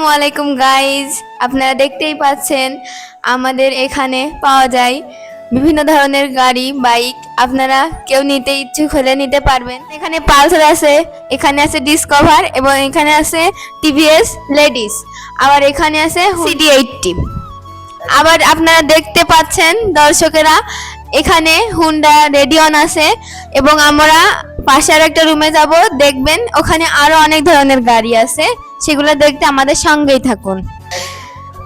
আসসালামু আলাইকুম গাইজ আপনারা দেখতেই পাচ্ছেন আমাদের এখানে পাওয়া যায় বিভিন্ন ধরনের গাড়ি বাইক আপনারা কেউ নিতে ইচ্ছুক হলে নিতে পারবেন। এখানে পালসার আছে এখানে আছে ডিসকভার এবং এখানে আছে টিভিএস লেডিস আবার এখানে আছে সিডি এইটটি আবার আপনারা দেখতে পাচ্ছেন দর্শকেরা এখানে হুন্ডা রেডিয়ন আছে এবং আমরা পাশে আর একটা রুমে যাব। দেখবেন ওখানে আরও অনেক ধরনের গাড়ি আছে। সেগুলো দেখতে আমাদের সঙ্গেই থাকুন।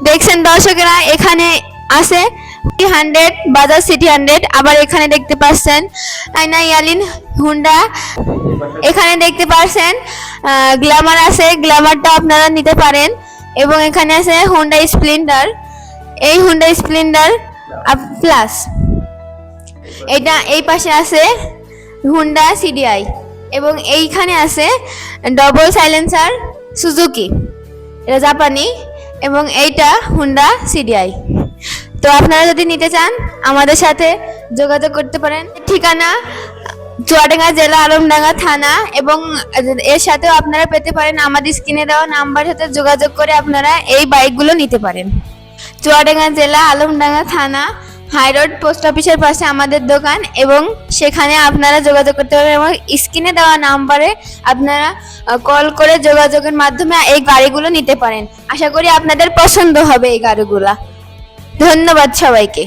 দেখছেন দর্শকেরা, এখানে আছে হান্ড্রেড বাজাজ সিটি হান্ড্রেড আবার এখানে দেখতে পাচ্ছেন আইনা ইয়ালিন হুন্ডা এখানে দেখতে পাচ্ছেন গ্ল্যামার আছে। গ্ল্যামারটা আপনারা নিতে পারেন। এবং এখানে আছে হুন্ডা স্প্লেন্ডার এই হুন্ডা স্প্লেন্ডার প্লাস এটা এই পাশে আছে হুন্ডা সিডিআই এবং এইখানে আছে ডবল সাইলেন্সার সুজুকি এটা জাপানি, এবং এইটা হুন্ডা সিডিআই তো আপনারা যদি নিতে চান, আমাদের সাথে যোগাযোগ করতে পারেন। ঠিকানা চুয়াডাঙ্গা জেলা আলমডাঙ্গা থানা, এবং এর সাথেও আপনারা পেতে পারেন আমাদের স্ক্রিনে দেওয়া নাম্বারের সাথে যোগাযোগ করে আপনারা এই বাইকগুলো নিতে পারেন। চুয়াডাঙ্গা জেলা আলমডাঙ্গা থানা হাইরোড পোস্ট অফিসের পাশে আমাদের দোকান এবং সেখানে আপনারা যোগাযোগ করতে পারবেন এবং স্ক্রিনে দেওয়া নাম্বারে আপনারা কল করে যোগাযোগের মাধ্যমে এই গাড়িগুলো নিতে পারেন। আশা করি আপনাদের পছন্দ হবে এই গাড়িগুলা। ধন্যবাদ সবাইকে।